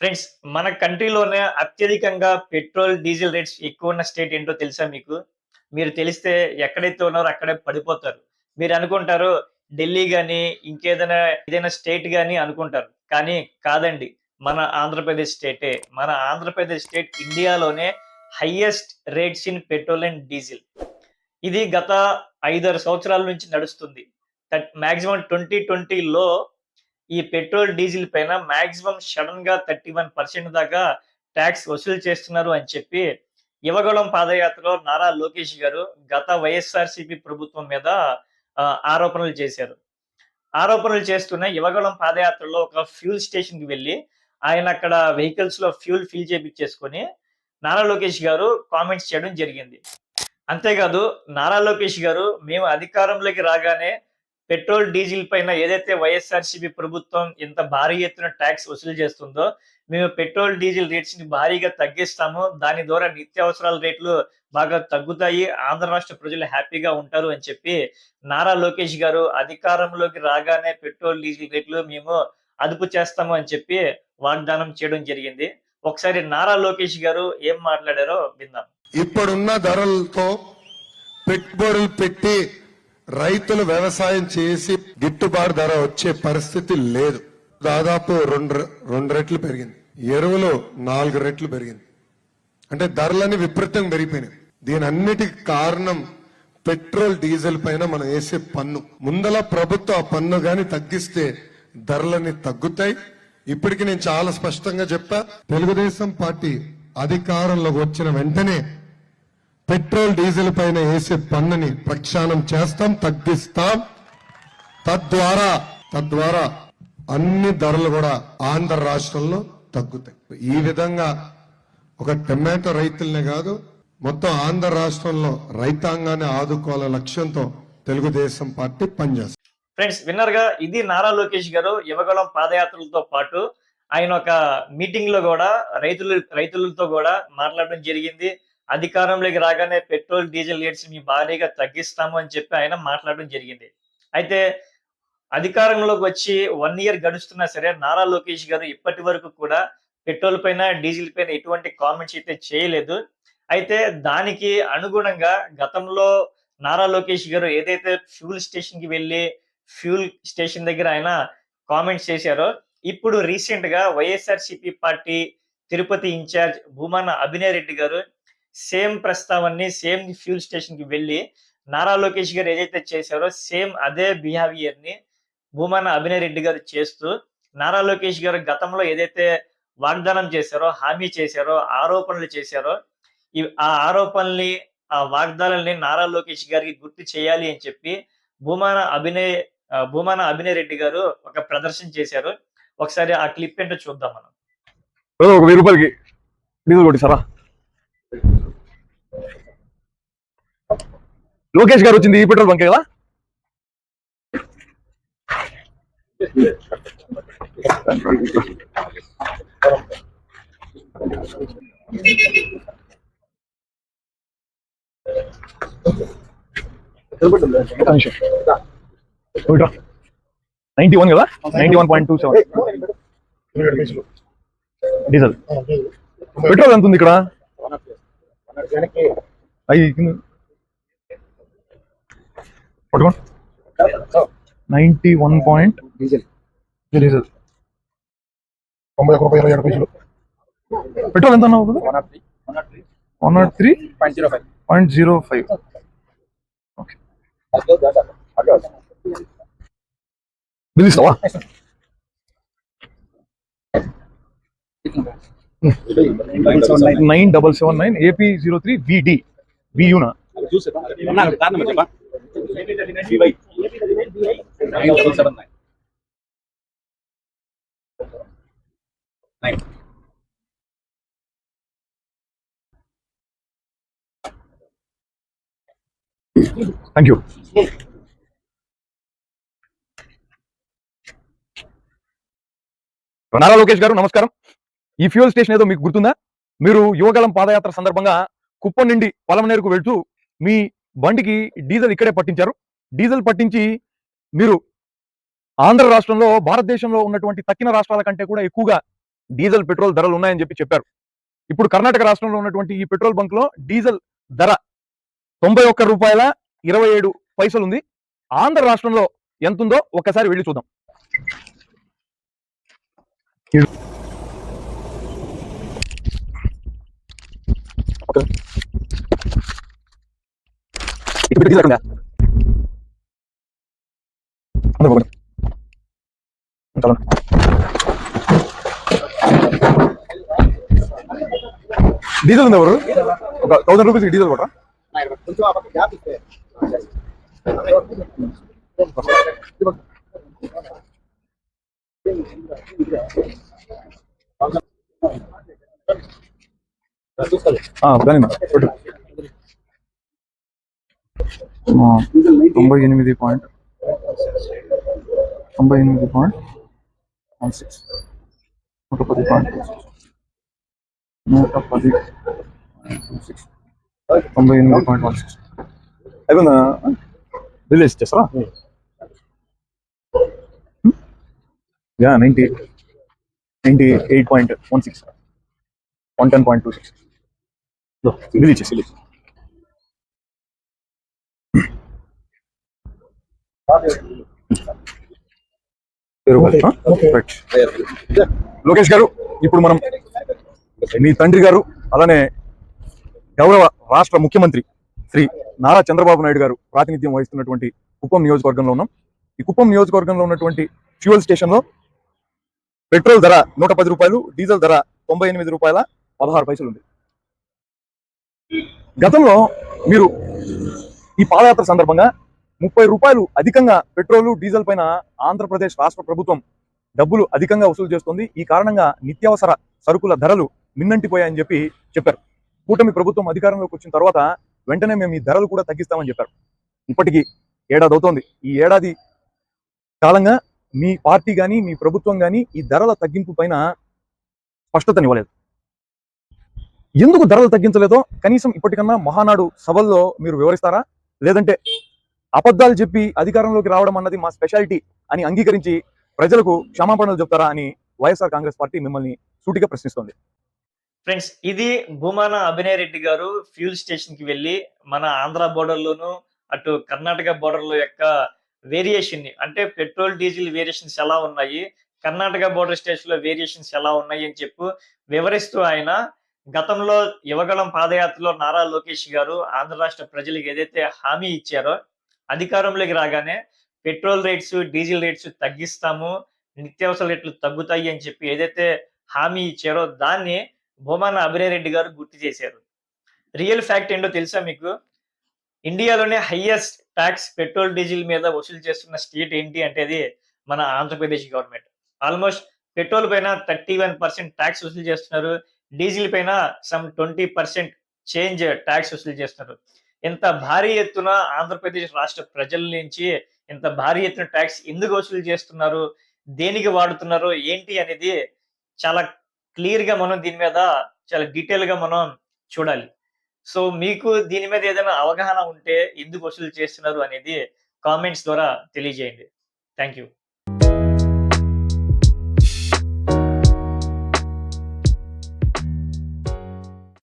Friends మన కంట్రీలోనే అత్యధికంగా petrol diesel rates ఎక్కువ ఉన్న స్టేట్ ఏంటో తెలుసా మీకు? మీరు తెలిస్తే ఎక్కడైతే ఉన్నారో అక్కడే పడిపోతారు. మీరు అనుకుంటారు ఢిల్లీ కానీ ఇంకేదైనా ఏదైనా స్టేట్ కానీ అనుకుంటారు. కానీ కాదండి మన ఆంధ్రప్రదేశ్ స్టేటే. మన ఆంధ్రప్రదేశ్ స్టేట్ ఇండియాలోనే highest rates in petrol and diesel. ఇది గత ఐదారు సంవత్సరాల నుంచి నడుస్తుంది. మాక్సిమం ట్వంటీ ట్వంటీలో ఈ పెట్రోల్ డీజిల్ పైన మాక్సిమం సడన్గా థర్టీ వన్ పర్సెంట్ దాకా ట్యాక్స్ వసూలు చేస్తున్నారు అని చెప్పి యువగోళం పాదయాత్రలో నారా లోకేష్ గారు గత వైఎస్ఆర్సీపీ ప్రభుత్వం మీద ఆరోపణలు చేశారు. ఆరోపణలు చేస్తున్న యువగళం పాదయాత్రలో ఒక ఫ్యూల్ స్టేషన్కి వెళ్ళి ఆయన అక్కడ వెహికల్స్లో ఫ్యూల్ ఫిల్ చేపించేసుకొని నారా లోకేష్ గారు కామెంట్స్ చేయడం జరిగింది. అంతేకాదు నారా లోకేష్ గారు మేము అధికారంలోకి రాగానే పెట్రోల్ డీజిల్ పైన ఏదైతే వైఎస్ఆర్సీపీ ప్రభుత్వం ఇంత భారీ ఎత్తున ట్యాక్స్ వసూలు చేస్తుందో మేము పెట్రోల్ డీజిల్ రేట్స్ని భారీగా తగ్గిస్తాము. దాని ద్వారా నిత్యావసరాల రేట్లు బాగా తగ్గుతాయి. ఆంధ్ర రాష్ట్ర ప్రజలు హ్యాపీగా ఉంటారు అని చెప్పి నారా లోకేష్ గారు అధికారంలోకి రాగానే పెట్రోల్ డీజిల్ రేట్లు మేము అదుపు చేస్తాము అని చెప్పి వాగ్దానం చేయడం జరిగింది. ఒకసారి నారా లోకేష్ గారు ఏం మాట్లాడారో విందాం. ఇప్పుడున్న ధరలతో పెట్టుబడులు పెట్టి రైతులు వ్యవసాయం చేసి గిట్టుబాటు ధర వచ్చే పరిస్థితి లేదు. దాదాపు రెండు రెండు రెట్లు పెరిగింది. ఎరువులు నాలుగు రెట్లు పెరిగింది. అంటే ధరలని విపరీతంగా పెరిగిపోయినాయి. దీని అన్నిటికి కారణం పెట్రోల్ డీజిల్ పైన మనం వేసే పన్ను. ముందల ప్రభుత్వం ఆ పన్ను గాని తగ్గిస్తే ధరలన్నీ తగ్గుతాయి. ఇప్పటికి నేను చాలా స్పష్టంగా చెప్పా. తెలుగుదేశం పార్టీ అధికారంలోకి వచ్చిన వెంటనే పెట్రోల్ డీజిల్ పైన వేసే పన్నుని ప్రక్షాళన చేస్తాం తగ్గిస్తాం. తద్వారా తద్వారా అన్ని ధరలు కూడా ఆంధ్ర రాష్ట్రంలో తగ్గుతాయి. ఈ విధంగా ఒక టమాటో రైతులనే కాదు మొత్తం ఆంధ్ర రాష్ట్రంలో రైతాంగాన్ని ఆదుకోవాల లక్ష్యంతో తెలుగుదేశం పార్టీ పనిచేస్తుంది. ఫ్రెండ్స్ విన్నర్గా ఇది నారా లోకేష్ గారు యువగలం పాదయాత్రలతో పాటు ఆయన ఒక మీటింగ్లో కూడా రైతులు రైతులతో కూడా మాట్లాడడం జరిగింది. అధికారంలోకి రాగానే పెట్రోల్ డీజిల్ రేట్స్ మీ భారీగా తగ్గిస్తాము అని చెప్పి ఆయన మాట్లాడడం జరిగింది. అయితే అధికారంలోకి వచ్చి వన్ ఇయర్ గడుస్తున్నా సరే నారా లోకేష్ గారు ఇప్పటి వరకు కూడా పెట్రోల్ పైన డీజిల్ పైన ఎటువంటి కామెంట్స్ అయితే చేయలేదు. అయితే దానికి అనుగుణంగా గతంలో నారా లోకేష్ గారు ఏదైతే ఫ్యూల్ స్టేషన్కి వెళ్ళి ఫ్యూల్ స్టేషన్ దగ్గర ఆయన కామెంట్స్ చేశారో ఇప్పుడు రీసెంట్గా YSRCP party Tirupati incharge Bhumana Abhinay Reddy garu same ప్రస్తావనని same fuel స్టేషన్కి వెళ్ళి నారా లోకేష్ గారు ఏదైతే చేశారో సేమ్ అదే బిహేవియర్ని భూమాన అభినయ్ రెడ్డి గారు చేస్తూ నారా లోకేష్ గారు గతంలో ఏదైతే వాగ్దానం చేశారో హామీ చేశారో ఆరోపణలు చేశారో ఆ ఆరోపణల్ని ఆ వాగ్దానాల్ని నారా లోకేష్ గారికి గుర్తు చేయాలి అని చెప్పి భూమాన అభినయ్ భూమాన అభినయ్ రెడ్డి గారు ఒక ప్రదర్శన చేశారు. ఒకసారి ఆ క్లిప్ ఏంటో చూద్దాం మనం. ఒక వెయ్యి రూపాయలకి డీజిల్ కొట్టిస్తారా? లోకేష్ గారు వచ్చింది ఈ పెట్రోల్ బంక్ కదా? నైన్టీ వన్ కదా? Ninety one point two seven. Diesel. Petrol ఎంత ఉంది ఇక్కడ? పట్టుకోండి. Ninety one point diesel. Diesel. తొంభై ఒక రూపాయి ఇరవై ఏడు పైసలు. పెట్రోల్ ఎంత అన్నావు one naught three. Point zero five point zero five. Okay. Bill ఇస్తావా nine double seven nine AP zero three విడి వియునా? థ్యాంక్ యూ నారా లోకేష్ గారు నమస్కారం. ఈ ఫ్యూయల్ స్టేషన్ ఏదో మీకు గుర్తుందా? మీరు యువగలం పాదయాత్ర సందర్భంగా కుప్పం నుండి పలమనేరుకు వెళ్తూ మీ బండికి డీజిల్ ఇక్కడే పట్టించారు. డీజిల్ పట్టించి మీరు ఆంధ్ర రాష్ట్రంలో భారతదేశంలో ఉన్నటువంటి తక్కిన రాష్ట్రాల కంటే కూడా ఎక్కువగా డీజిల్ పెట్రోల్ ధరలు ఉన్నాయని చెప్పి చెప్పారు. ఇప్పుడు కర్ణాటక రాష్ట్రంలో ఉన్నటువంటి ఈ పెట్రోల్ బంక్లో డీజిల్ ధర తొంభై ఒక్క రూపాయల ఇరవై ఏడు పైసలు ఉంది ఆంధ్ర రాష్ట్రంలో ఎంత ఉందో ఒక్కసారి వెళ్ళి చూద్దాం. ఇప్పుడు డీజిల్ ఎక్కడ ఉందా? అందరూ పోకండి. ఇంకా ఉండండి. డీజిల్ ఉంది ఎవరు ఒక థౌసండ్ రూపీస్ డీజిల్ కొట్టరా కానీ కొట్టు ఆ, తొంభై ఎనిమిది పాయింట్ తొంభై ఎనిమిది పాయింట్ వన్ సిక్స్ నూట పది పాయింట్ టూ సిక్స్ నూట పది టూ సిక్స్ తొంభై ఎనిమిది పాయింట్ వన్ సిక్స్ అయిపోయిందా? రిలీజ్ చేస్తారా? Yeah ninety ninety eight point one six one ten point two six. Release చేసి రిలీజ్ లోకేష్ గారు ఇప్పుడు మనం మీ తండ్రి గారు అలానే గౌరవ రాష్ట్ర ముఖ్యమంత్రి శ్రీ నారా చంద్రబాబు నాయుడు గారు ప్రాతినిధ్యం వహిస్తున్నటువంటి కుప్పం నియోజకవర్గంలో ఉన్నాం. ఈ కుప్పం నియోజకవర్గంలో ఉన్నటువంటి ఫ్యూయల్ స్టేషన్లో పెట్రోల్ ధర నూట పది రూపాయలు డీజిల్ ధర తొంభై ఎనిమిది రూపాయల పదహారు పైసలు ఉంది. గతంలో మీరు ఈ పాదయాత్ర సందర్భంగా ముప్పై రూపాయలు అధికంగా పెట్రోలు డీజిల్ పైన ఆంధ్రప్రదేశ్ రాష్ట్ర ప్రభుత్వం డబ్బులు అధికంగా వసూలు చేస్తోంది. ఈ కారణంగా నిత్యావసర సరుకుల ధరలు మిన్నంటిపోయాయని చెప్పి చెప్పారు. కూటమి ప్రభుత్వం అధికారంలోకి వచ్చిన తర్వాత వెంటనే మేము ఈ ధరలు కూడా తగ్గిస్తామని చెప్పారు. ఇప్పటికీ ఏడాది అవుతోంది. ఈ ఏడాది కాలంగా మీ పార్టీ కానీ మీ ప్రభుత్వం కానీ ఈ ధరల తగ్గింపు పైన స్పష్టతనివ్వలేదు. ఎందుకు ధరలు తగ్గించలేదో కనీసం ఇప్పటికన్నా మహానాడు సభల్లో మీరు వివరిస్తారా? లేదంటే అబద్ధాలు చెప్పి అధికారంలోకి రావడం అన్నది మా స్పెషాలిటీ అని అంగీకరించి ప్రజలకు క్షమాపణలు చెప్తారా అని వైఎస్ఆర్ కాంగ్రెస్ పార్టీ మిమ్మల్ని సూటిగా ప్రశ్నిస్తోంది. ఫ్రెండ్స్ ఇది భూమాన అభినయ్ రెడ్డి గారు ఫ్యూల్ స్టేషన్కి వెళ్ళి మన ఆంధ్ర బోర్డర్ లోను అటు కర్ణాటక బోర్డర్లో యొక్క వేరియేషన్ని అంటే పెట్రోల్ డీజిల్ వేరియేషన్స్ ఎలా ఉన్నాయి కర్ణాటక బోర్డర్ స్టేషన్లో వేరియేషన్స్ ఎలా ఉన్నాయి అని చెప్పు వివరిస్తూ ఆయన గతంలో యువగళం పాదయాత్రలో నారా లోకేష్ గారు ఆంధ్ర రాష్ట్ర ప్రజలకు ఏదైతే హామీ ఇచ్చారో అధికారంలోకి రాగానే పెట్రోల్ రేట్స్ డీజిల్ రేట్స్ తగ్గిస్తాము నిత్యావసర రేట్లు తగ్గుతాయి అని చెప్పి ఏదైతే హామీ ఇచ్చారో దాన్ని భూమాన అభినయ్ రెడ్డి గారు గుర్తు చేశారు. రియల్ ఫ్యాక్ట్ ఏంటో తెలుసా మీకు? ఇండియాలోనే హైయెస్ట్ ట్యాక్స్ పెట్రోల్ డీజిల్ మీద వసూలు చేస్తున్న స్టేట్ ఏంటి అంటే అది మన ఆంధ్రప్రదేశ్ గవర్నమెంట్. ఆల్మోస్ట్ పెట్రోల్ పైన థర్టీ వన్ పర్సెంట్ ట్యాక్స్ వసూలు చేస్తున్నారు డీజిల్ పైన some twenty percent change tax వసూలు చేస్తున్నారు. ఇంత భారీ ఎత్తున ఆంధ్రప్రదేశ్ రాష్ట్ర ప్రజల నుంచి ఇంత భారీ ఎత్తున ట్యాక్స్ ఎందుకు వసూలు చేస్తున్నారు? దేనికి వాడుతున్నారు? ఏంటి అనేది చాలా క్లియర్గా మనం దీని మీద చాలా డీటెయిల్గా మనం చూడాలి. సో మీకు దీని మీద ఏదైనా అవగాహన ఉంటే ఎందుకు వసూలు చేస్తున్నారు అనేది కామెంట్స్ ద్వారా తెలియజేయండి. Thank you